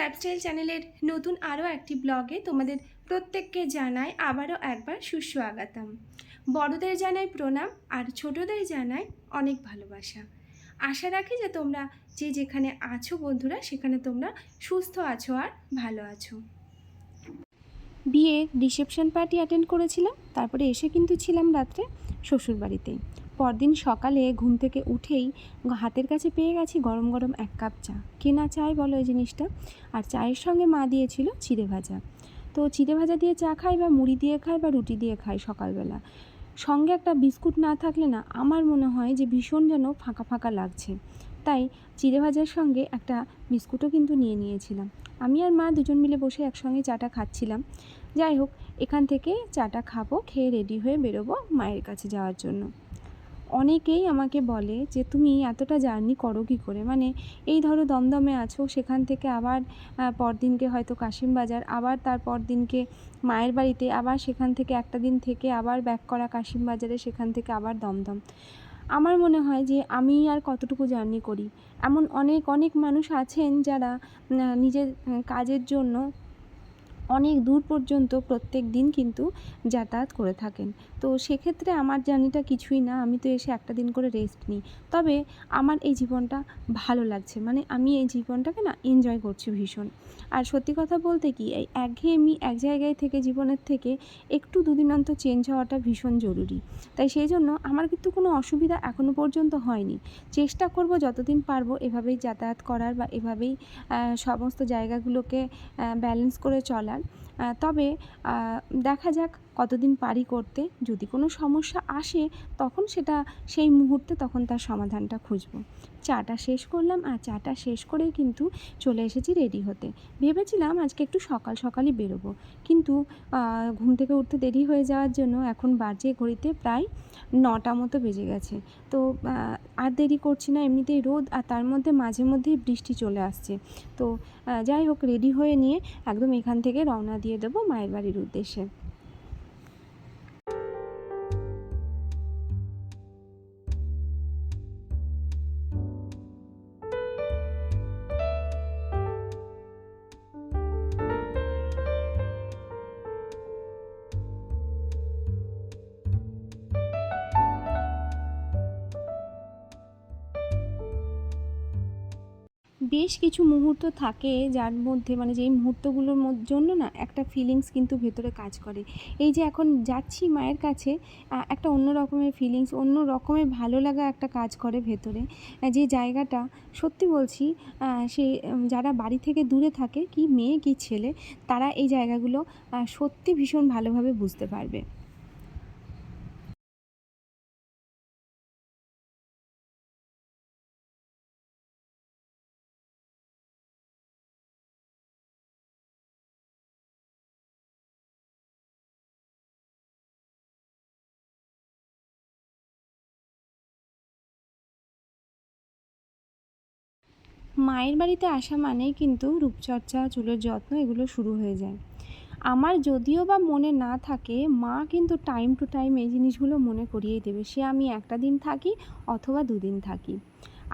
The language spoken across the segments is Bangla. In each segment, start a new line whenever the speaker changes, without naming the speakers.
লাইফস্টাইল চ্যানেলের নতুন আরও একটি ব্লগে তোমাদের প্রত্যেককে জানাই আবারও একবার সুস্বাগতম। বড়দের জানাই প্রণাম আর ছোটদের জানাই অনেক ভালোবাসা। আশা রাখি যে তোমরা যে যেখানে আছো বন্ধুরা, সেখানে তোমরা সুস্থ আছো আর ভালো আছো। বিয়ের রিসেপশন পার্টি অ্যাটেন্ড করেছিলাম, তারপরে এসে কিন্তু ছিলাম রাত্রে শ্বশুরবাড়িতেই। পরদিন সকালে ঘুম থেকে উঠেই হাতের কাছে পেয়ে গেছি গরম গরম এক কাপ চা। কে না চায় বলো এই জিনিসটা? আর চায়ের সঙ্গে মা দিয়েছিল চিড়ে ভাজা। তো চিড়ে ভাজা দিয়ে চা খাই বা মুড়ি দিয়ে খাই বা রুটি দিয়ে খাই সকালবেলা। সঙ্গে একটা বিস্কুট না থাকলে না আমার মনে হয় যে ভীষণ যেন ফাঁকা ফাঁকা লাগছে। তাই চিড়ে ভাজার সঙ্গে একটা বিস্কুটও কিন্তু নিয়ে নিয়েছিলাম। আমি আর মা দুজন মিলে বসে একসঙ্গে চাটা খাচ্ছিলাম। যাই হোক, এখান থেকে চাটা খাব, খেয়ে রেডি হয়ে বেরোবো মায়ের কাছে যাওয়ার জন্য। অনেকেই আমাকে বলে যে, তুমি এতটা জার্নি করো কী করে? মানে এই ধরো দমদমে আছো, সেখান থেকে আবার পরদিনকে হয়তো কাশিমবাজার আবার তার পরদিনকে মায়ের বাড়িতে, আবার সেখান থেকে একটা দিন থেকে আবার ব্যাক করা কাশিমবাজারে সেখান থেকে আবার দমদম। আমার মনে হয় যে, আমি আর কতটুকু জার্নি করি? এমন অনেক অনেক মানুষ আছেন যারা নিজের কাজের জন্য অনেক দূর পর্যন্ত প্রত্যেক দিন কিন্তু যাতায়াত করে থাকেন। তো সেক্ষেত্রে আমার জার্নিটা কিছুই না, আমি তো এসে একটা দিন করে রেস্ট নিই। তবে আমার এই জীবনটা ভালো লাগছে মানে আমি এই জীবনটাকে না এনজয় করছি ভীষণ। আর সত্যি কথা বলতে কি, এই একঘেয়েমি এক জায়গায় থেকে জীবনের থেকে একটু দুদিন অন্তর চেঞ্জ হওয়াটা ভীষণ জরুরি। তাই সেই জন্য আমার কিন্তু কোনো অসুবিধা এখনও পর্যন্ত হয়নি। চেষ্টা করব যতদিন পারব এভাবেই যাতায়াত করার বা এভাবেই সমস্ত জায়গাগুলোকে ব্যালেন্স করে চলার। তবে দেখা যাক কতদিন পারি করতে, যদি কোনো সমস্যা আসে, তখন সেটা সেই মুহূর্তে তখন তার সমাধানটা খুঁজবো। চাটা শেষ করলাম, আর চাটা শেষ করেই কিন্তু চলে এসেছি রেডি হতে। ভেবেছিলাম আজকে একটু সকাল সকালই বেরোবো। কিন্তু ঘুম থেকে উঠতে দেরি হয়ে যাওয়ার জন্য এখন বাজে ঘড়িতে প্রায় নটা মতো বেজে গেছে। তো আর দেরি করছি না, এমনিতেই রোদ, আর তার মধ্যে মাঝে মধ্যেই বৃষ্টি চলে আসছে। তো যাই হোক, রেডি হয়ে নিয়ে একদম এখান থেকে রওনা দিয়ে দেবো মায়ের বাড়ির উদ্দেশ্যে। বেশ কিছু মুহূর্ত থাকে যার মধ্যে মানে যেই মুহূর্তগুলোর জন্য না একটা ফিলিংস কিন্তু ভেতরে কাজ করে। এই যে এখন যাচ্ছি মায়ের কাছে একটা অন্য রকমের ফিলিংস অন্য রকমের ভালো লাগা একটা কাজ করে ভেতরে। যে জায়গাটা, সত্যি বলছি সে যারা বাড়ি থেকে দূরে থাকে, কি মেয়ে, কি ছেলে, তারা এই জায়গাগুলো সত্যি ভীষণ ভালোভাবে বুঝতে পারবে। মায়ের বাড়িতে আসা মানেই কিন্তু রূপচর্চা, চুলের যত্ন এগুলো শুরু হয়ে যায়। আমার যদিও বা মনে না থাকে, মা কিন্তু টাইম টু টাইম এই জিনিসগুলো মনে করিয়েই দেবে। সে আমি একটা দিন থাকি অথবা দুদিন থাকি।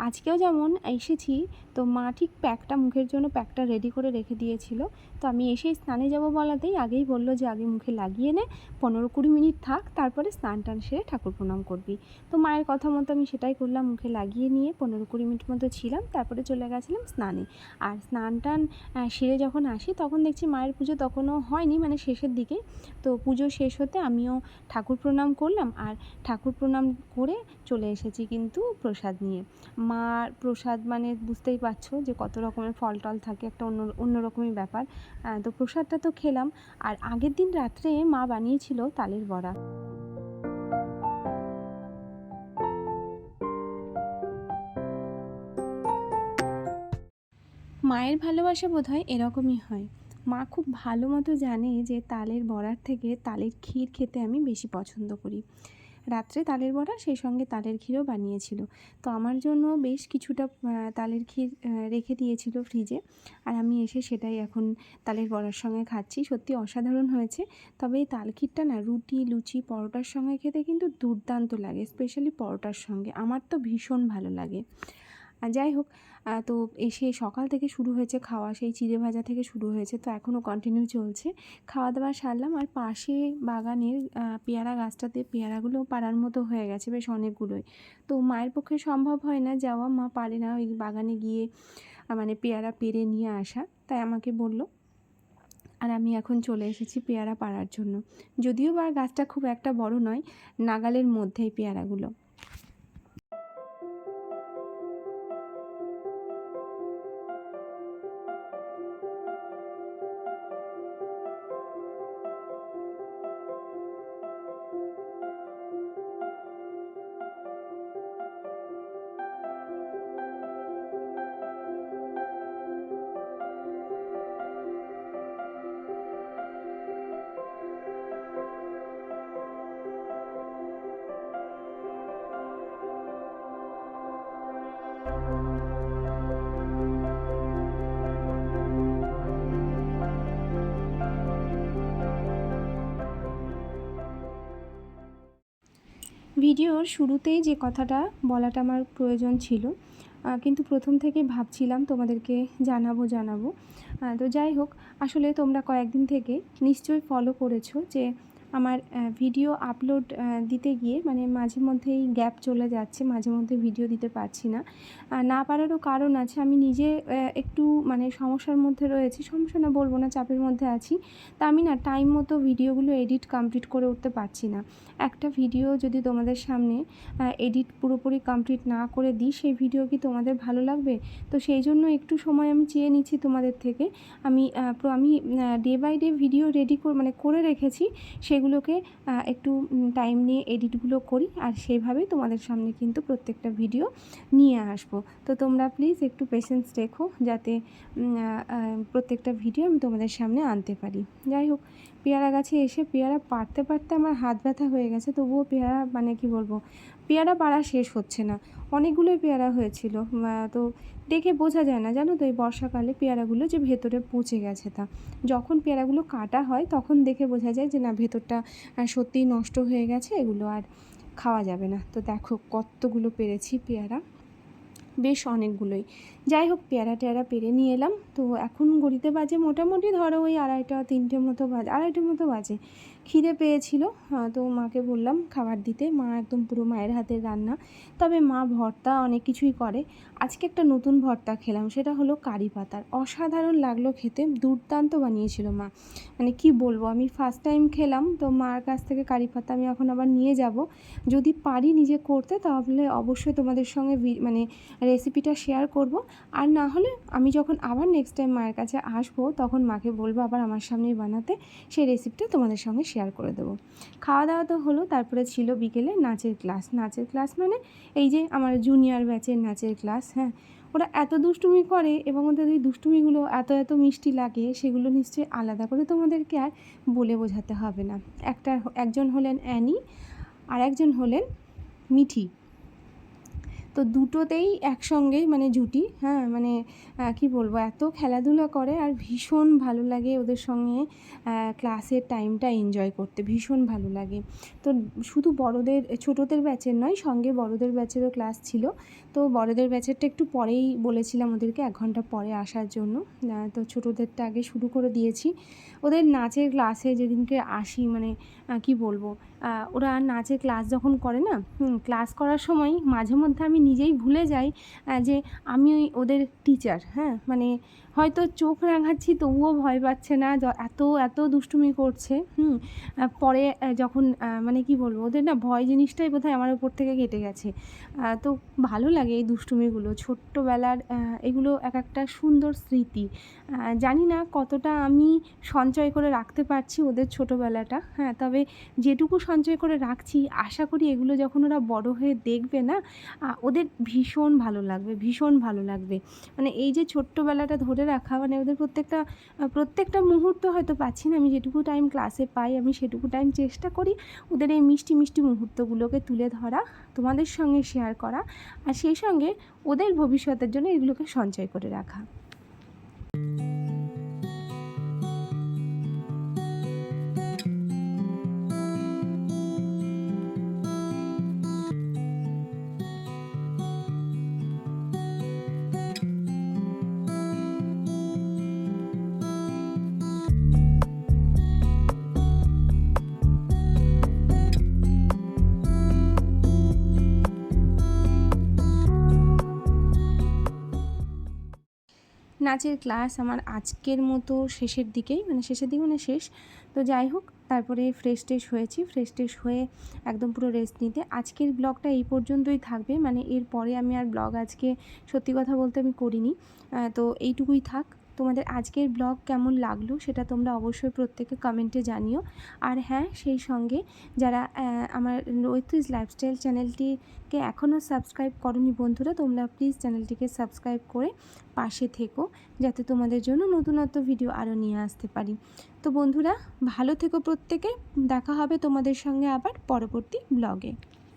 আজকেও যেমন এসেছি, তো মা ঠিক প্যাকটা, মুখের জন্য প্যাকটা রেডি করে রেখে দিয়েছিল। তো আমি এসেই স্নানে যাব বলাতেই আগেই বলল যে, আগে মুখে লাগিয়ে নে, পনেরো কুড়ি মিনিট থাক, তারপরে স্নান টান সেরে ঠাকুর প্রণাম করবি। তো মায়ের কথা মতো আমি সেটাই করলাম, মুখে লাগিয়ে নিয়ে পনেরো কুড়ি মিনিট মতো ছিলাম, তারপরে চলে গেছিলাম স্নানে। আর স্নান টান সেরে যখন আসি, তখন দেখছি মায়ের পুজো তখনও হয়নি মানে শেষের দিকে। তো পুজো শেষ হতে আমিও ঠাকুর প্রণাম করলাম, আর ঠাকুর প্রণাম করে চলে এসেছি কিন্তু প্রসাদ নিয়ে। মার প্রসাদ মানে বুঝতেই পারছ যে কত রকমের ফল টল থাকে, একটা অন্য অন্য রকমই ব্যাপার। তো প্রসাদটা তো খেলাম। আর আগের দিন রাত্রে মা বানিয়েছিল তালের বড়া। মায়ের ভালোবাসা বোধ হয় এরকমই হয়। মা খুব ভালো মতো জানে যে তালের বড়ার থেকে তালের ক্ষীর খেতে আমি বেশি পছন্দ করি। রাত্রে তালের বড়া, সেই সঙ্গে তালের ক্ষীরও বানিয়েছিল। তো আমার জন্য বেশ কিছুটা তালের ক্ষীর রেখে দিয়েছিল ফ্রিজে। আর আমি এসে সেটাই এখন তালের বড়ার সঙ্গে খাচ্ছি। সত্যি অসাধারণ হয়েছে। তবে এই তাল ক্ষীরটা না, রুটি, লুচি, পরোটার সঙ্গে খেতে কিন্তু দুর্দান্ত লাগে, স্পেশালি পরোটার সঙ্গে। আমার তো ভীষণ ভালো লাগে। যাই হোক তো এসে সকাল থেকে শুরু হয়েছে খাওয়া, সেই চিড়ে ভাজা থেকে শুরু হয়েছে, তো এখনও কন্টিনিউ চলছে। খাওয়া দাওয়া সারলাম আর পাশে বাগানের পেয়ারা গাছটাতে পেয়ারাগুলো পাড়ার মতো হয়ে গেছে বেশ অনেকগুলোই। তো মায়ের পক্ষে সম্ভব হয় না, যাওয়া, মা পারে না ওই বাগানে গিয়ে মানে পেয়ারা পেরে নিয়ে আসা, তাই আমাকে বলল। আর আমি এখন চলে এসেছি পেয়ারা পাড়ার জন্য। যদিও বা গাছটা খুব একটা বড় নয়, নাগালের মধ্যেই পেয়ারাগুলো। ভিডিওর শুরুতেই যে কথাটা বলাটা আমার প্রয়োজন ছিল কিন্তু প্রথম থেকে ভাবছিলাম তোমাদেরকে জানাব জানাব। তো যাই হোক, আসলে তোমরা কয়েকদিন থেকে নিশ্চয়ই ফলো করেছ যে আমার ভিডিও আপলোড দিতে গিয়ে মানে মাঝে মধ্যেই গ্যাপ চলে যাচ্ছে, মাঝে মধ্যে ভিডিও দিতে পারছি না। না পারারও কারণ আছে, আমি নিজে একটু মানে সমস্যার মধ্যে রয়েছি, সমস্যা না বলব না, চাপের মধ্যে আছি। তা আমি না টাইম মতো ভিডিওগুলো এডিট কমপ্লিট করে উঠতে পারছি না। একটা ভিডিও যদি তোমাদের সামনে এডিট পুরোপুরি কমপ্লিট না করে দিই, সেই ভিডিও কি তোমাদের ভালো লাগবে? তো সেই জন্য একটু সময় আমি চেয়ে নিচ্ছি তোমাদের থেকে। আমি আমি day by day video ready মানে করে রেখেছি সেগুলোকে একটু টাইম নিয়ে এডিটগুলো করি আর সেইভাবেই তোমাদের সামনে কিন্তু প্রত্যেকটা ভিডিও নিয়ে আসব। তো তোমরা প্লিজ একটু পেশেন্স রেখো যাতে প্রত্যেকটা ভিডিও আমি তোমাদের সামনে আনতে পারি। যাই হোক পেয়ারা গাছে এসে পেয়ারা পারতে পারতে আমার হাত ব্যথা হয়ে গেছে, তবুও পেয়ারা মানে কি বলব, পেয়ারা পাড়া শেষ হচ্ছে না। অনেকগুলোই পেয়ারা হয়েছিল তো দেখে বোঝা যায় না, জানো তো এই বর্ষাকালে পেয়ারাগুলো যে ভেতরে পচে গেছে তা। যখন পেয়ারাগুলো কাটা হয়, তখন দেখে বোঝা যায় যে না, ভেতরটা সত্যিই নষ্ট হয়ে গেছে, এগুলো আর খাওয়া যাবে না। তো দেখো কতগুলো পেরেছি পেয়ারা। বেশ অনেকগুলোই। যাই হোক পেয়ারা টেয়ারা পেরে নিয়ে এলাম। তো এখন গড়িতে বাজে মোটামুটি ধরো ওই আড়াইটা, তিনটে মতো বাজে, আড়াইটের মতো বাজে। খিদে পেয়েছিল তো মাকে বললাম খাবার দিতে। মা একদম পুরো মায়ের হাতের রান্না। তবে মা ভর্তা অনেক কিছুই করে। আজকে একটা নতুন ভর্তা খেলাম, সেটা হলো কারি পাতার। অসাধারণ লাগল খেতে, দুর্দান্ত বানিয়েছিল মা। মানে কি বলব, আমি ফার্স্ট টাইম খেলাম, তো মার কাছ থেকে কারি পাতা আমি এখন আবার নিয়ে যাব। যদি পারি নিজে করতে, তাহলে অবশ্যই তোমাদের সঙ্গে মানে রেসিপিটা শেয়ার করব। আর না হলে আমি যখন আবার নেক্সট টাইম মায়ের কাছে আসব, তখন মাকে বলব আবার আমার সামনেই বানাতে। সেই রেসিপিটা তোমাদের সঙ্গে শেয়ার করে দেবো। খাওয়া দাওয়া তো হলো, তারপরে ছিল বিকেলে নাচের ক্লাস নাচের ক্লাস মানে এই যে আমার জুনিয়র ব্যাচের নাচের ক্লাস হ্যাঁ? ওরা এত দুষ্টুমি করে এবং ওদের এই দুষ্টুমিগুলো এত এত মিষ্টি লাগে, সেগুলো নিশ্চয়ই আলাদা করে তোমাদেরকে আর বলে বোঝাতে হবে না। একটা একজন হলেন অ্যানি আর একজন হলেন মিঠি। তো দুটোতেই একসঙ্গেই মানে জুটি হ্যাঁ মানে কি বলব, এত খেলাধুলা করে আর ভীষণ ভালো লাগে ওদের সঙ্গে ক্লাসের টাইমটা এনজয় করতে, ভীষণ ভালো লাগে। তো শুধু বড়দের, ছোটোদের ব্যাচের নয়, সঙ্গে বড়দের ব্যাচেরও ক্লাস ছিল। তো বড়দের ব্যাচেরটা একটু পরেই বলেছিলাম ওদেরকে, এক ঘণ্টা পরে আসার জন্য। তো ছোটোদেরটা আগে শুরু করে দিয়েছি। ওদের নাচের ক্লাসে যেদিনকে আসি মানে কি বলব ওরা নাচের ক্লাস যখন করে না ক্লাস করার সময় মাঝে মধ্যে আমি নিজেই ভুলে যাই যে আমি ওদের টিচার হ্যাঁ? মানে হয়তো চোখ রাঙাচ্ছি, তবুও ভয় পাচ্ছে না এত এত দুষ্টুমি করছে, হুম? পরে যখন মানে কি বলব, ওদের না ভয় জিনিসটাই বোধহয় আমার উপর থেকে কেটে গেছে। তো ভালো লাগে এই দুষ্টুমিগুলো, ছোট্টবেলার এগুলো এক একটা সুন্দর স্মৃতি। জানি না কতটা আমি সঞ্চয় করে রাখতে পারছি ওদের ছোটোবেলাটা হ্যাঁ? তবে যেটুকু সঞ্চয় করে রাখছি, আশা করি এগুলো যখন ওরা বড় হয়ে দেখবে না ওদের ভীষণ ভালো লাগবে, ভীষণ ভালো লাগবে। মানে এই যে ছোট্টবেলাটা ধরে রাখা মানে ওদের প্রত্যেকটা প্রত্যেকটা মুহূর্ত হয়তো পাচ্ছি না। আমি যেটুকু টাইম ক্লাসে পাই, আমি সেটুকু টাইম চেষ্টা করি ওদের এই মিষ্টি মিষ্টি মুহূর্তগুলোকে তুলে ধরা, তোমাদের সঙ্গে শেয়ার করা, আর সেই সঙ্গে ওদের ভবিষ্যতের জন্য এগুলোকে সঞ্চয় করে রাখা। নাচের ক্লাস আমার আজকের মতো শেষের দিকেই মানে শেষের দিকে মানে শেষ। তো যাই হোক, তারপরে ফ্রেশ ট্রেশ হয়েছি। ফ্রেশ ট্রেশ হয়ে একদম পুরো রেস্ট নিতে। আজকের ব্লগটা এই পর্যন্তই থাকবে। মানে এরপরে আমি আর ব্লগ আজকে সত্যি কথা বলতে আমি করিনি। তো এইটুকুই থাক। তোমাদের আজকের ব্লগ কেমন লাগল সেটা তোমরা অবশ্যই প্রত্যেকে কমেন্টে জানিও। আর হ্যাঁ সেই সঙ্গে যারা আমার রৈতুজ লাইফস্টাইল চ্যানেলটিকে এখনও সাবস্ক্রাইব করনি বন্ধুরা, তোমরা প্লিজ চ্যানেলটিকে সাবস্ক্রাইব করে পাশে থেকো, যাতে তোমাদের জন্য নতুনত্ব ভিডিও আরও নিয়ে আসতে পারি। তো বন্ধুরা, ভালো থেকো প্রত্যেকে, দেখা হবে তোমাদের সঙ্গে আবার পরবর্তী ব্লগে।